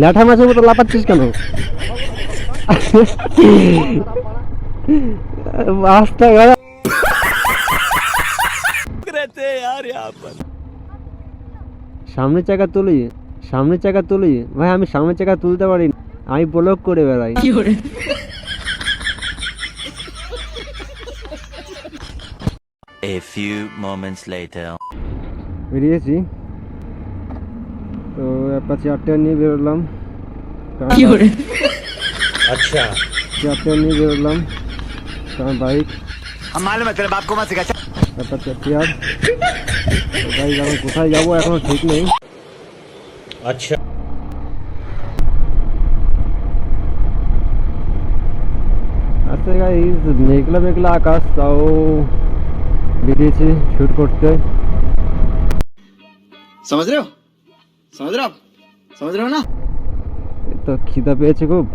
ল্যাঠা মাছের মতো লাপাচ্ছিস কেন? গেল সামনের চাকা তুলি সামনে চাকা তুলি। ভাই আমি সামনে চাকা তুলতে পারি না। আমি ব্লক করে বেড়াই। A few moments later. বেরিয়েছি। তো অ্যাপাচি আটটা নিয়ে বেরোলাম अच्छा আটটা নিয়ে বেরোলাম কারণ বাইক हम मालूम है तेरे बाप को मत सिखा অ্যাপাচি আটটিয়ার বাইক এখন কোথায় যাবো এখনো ঠিক নেই अच्छा আচ্ছা গাইজ মেঘলা মেঘলা আকাশ তাও বেরিয়েছি শ্যুট করতে समझ रहे हो समझ रहे हो आप समझ रहे हो ना এই তো খিদা পেয়েছে খুব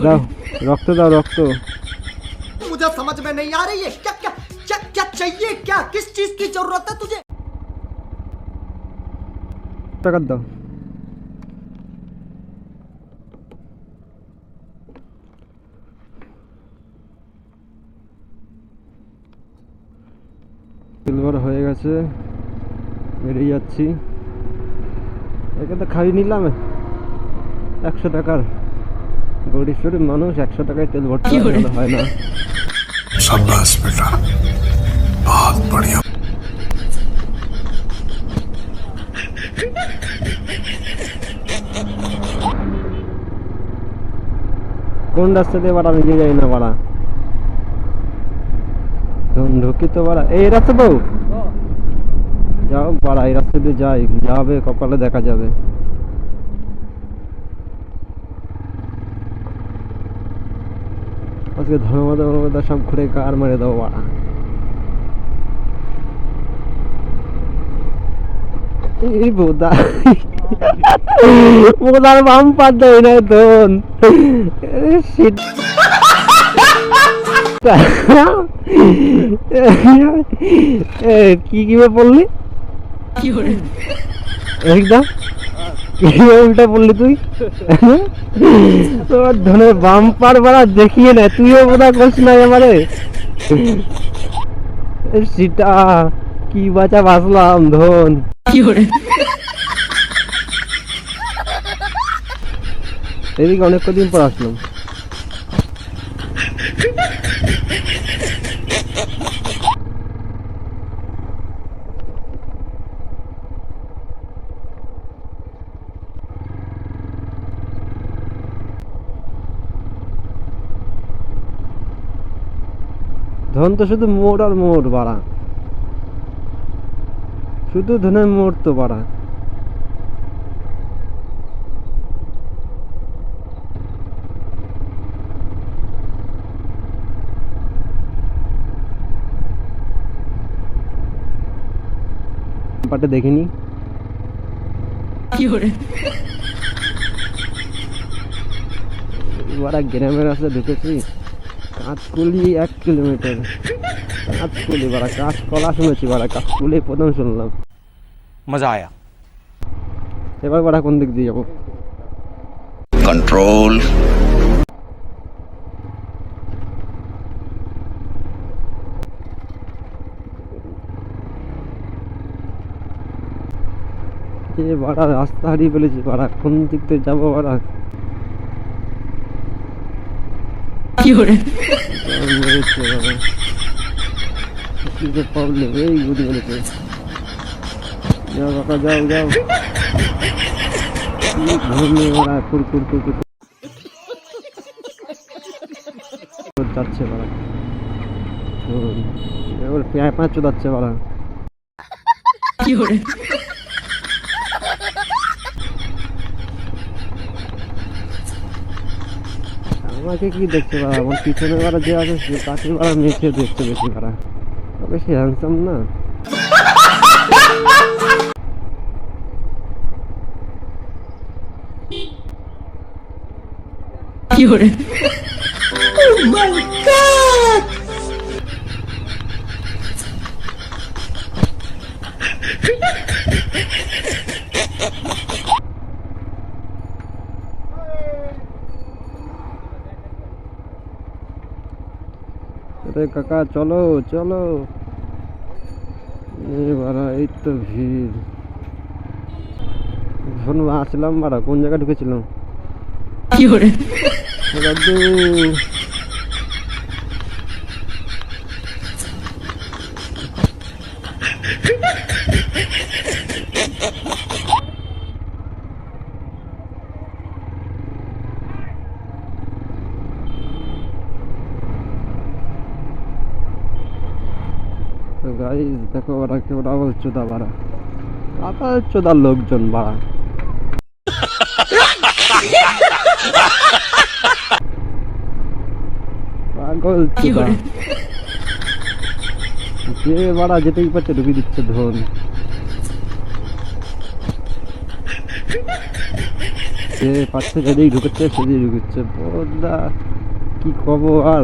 দাও রক্ত দাও রক্ত मुझे समझ में नहीं आ रही है क्या क्या क्या क्या चाहिए क्या किस चीज की जरूरत है तुझे টাকা দাও আছে। বেরিয়ে যাচ্ছি। একে তো খাই নিলাম। একশো টাকার গরিব শরীর মানুষ একশো টাকায় তেল ভর্তি হয় না। কোন রাস্তা দিয়ে বাড়া? নিজে যাই না বাড়া। ঢুকি তো বাড়া? এই রাস্তা বউ তো যাও বাড়া এই রাস্তা দিয়ে যাই, যাবে, কপালে দেখা যাবে। আজকে ধর্মদা ধর্মদা সব ঘুরে কার মেরে দাও বাড়া এই বোদা। বোদার বাম না তোন কি কীভাবে পড়লি একদম উল্টা পড়লি তুই? তোর ধনে বাম্পার বাড়া দেখিয়ে না তুইও বোধা করছিস না আমারে সেটা কি বাঁচা বাঁচলাম ধন। এদিকে অনেক কদিন পর আসলাম ধন তো শুধু মোড় আর মোড় বাড়া। শুধু ধনের মোড় তো বাড়া। পাটে দেখিনি। এবার গ্রামের রাস্তা ঢুকেছি। আটকুলি এক কিলোমিটার। কাঁচকুলি বাড়া কলা শুনেছি বাড়া কুলি প্রথম শুনলাম। মজা আয়া। এবার বাড়া কোন দিক দিয়ে যাব? কন্ট্রোল এ বাড়া রাস্তা হারিয়ে ফেলেছি বাড়া কোন দিক দিয়ে যাব বাড়া? প্রবলেম এই গুলি মেরেছে যাও বাবা যাও যাও কি কুর? কুর কুর? কুর কুর যাচ্ছে বাড়া এবার পাঁচ চোদাচ্ছে বাড়া আমাকে কি দেখতে পারা আমার পিছনে বারা যে আছে সে তাকে বারা মেয়েকে দেখতে বেশি ভাড়া তবে সে হ্যান্ডসাম না। আরে কাকা চলো চলো। এবার এই তো ভিড়। এখন আসলাম বাড়া কোন জায়গায় ঢুকেছিলাম? দাদু তো গাইস দেখো ওরা কেউ ডাবল চোদা বাড়া। আবার চোদার লোকজন বাড়া। পাগল চোদা। যে বাড়া যেতেই পারছে ঢুকে দিচ্ছে ধন। যে পাচ্ছে যেদিক ঢুকেছে, সেদিক ঢুকেছে। বদা কি কব আর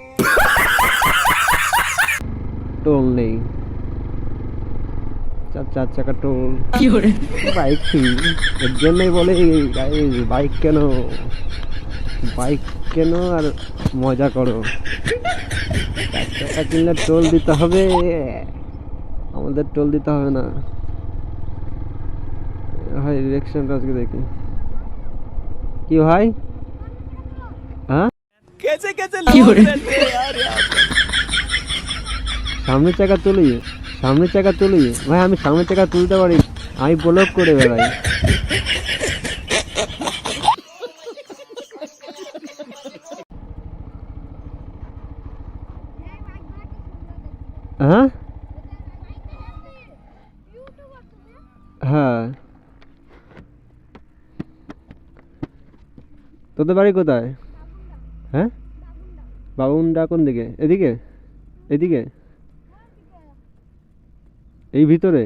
টোল নেই। চার চার চাকা টোল। বাইক ফ্রি এর জন্যই বলে বাইক কেন বাইক কেন আর মজা করো? চার চাকা কিনলে টোল দিতে হবে। আমাদের টোল দিতে হবে না। ভাই রিয়াকশনটা আজকে দেখি। কি ভাই? হ্যাঁ? কেসে কেসে সামনের চাকা তুলি, সামনের চাকা তুলি। ভাই, আমি সামনের চাকা তুলতে পারি। আমি ব্লক করে বেড়াই। হ্যাঁ? হ্যাঁ। তোদের বাড়ি কোথায়? হ্যাঁ? বাবুনডা কোন দিকে? এদিকে? এদিকে? এই ভিতরে?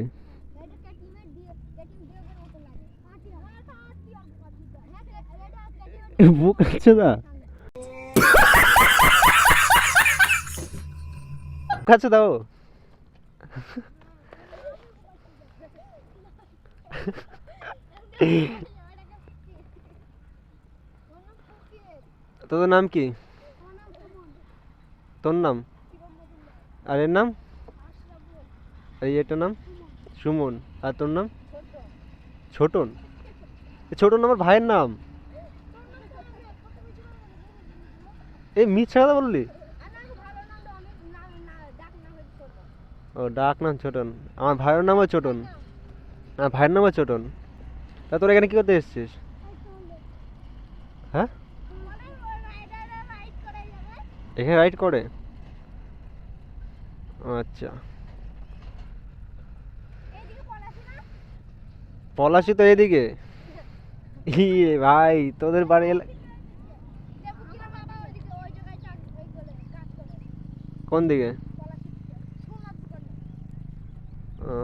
বুক আছে দা কাছে দাও তোদের নাম কি? তোর নাম? আর এর নাম? এই এটার নাম? সুমন। আর তোর নাম? ছোটন। ছোটন আমার ভাইয়ের নাম। এই মিথ্যা বললি? ও, ডাক নাম ছোটন। আমার ভাইয়ের নামও ছোটন। আমার ভাইয়ের নামও ছোটন। তা তোর এখানে কি করতে এসেছিস? হ্যাঁ? এখানে রাইড করে। আচ্ছা। পলাশি তো এদিকে। ইয়ে ভাই তোদের বাড়ি এলে কোন দিকে? ও।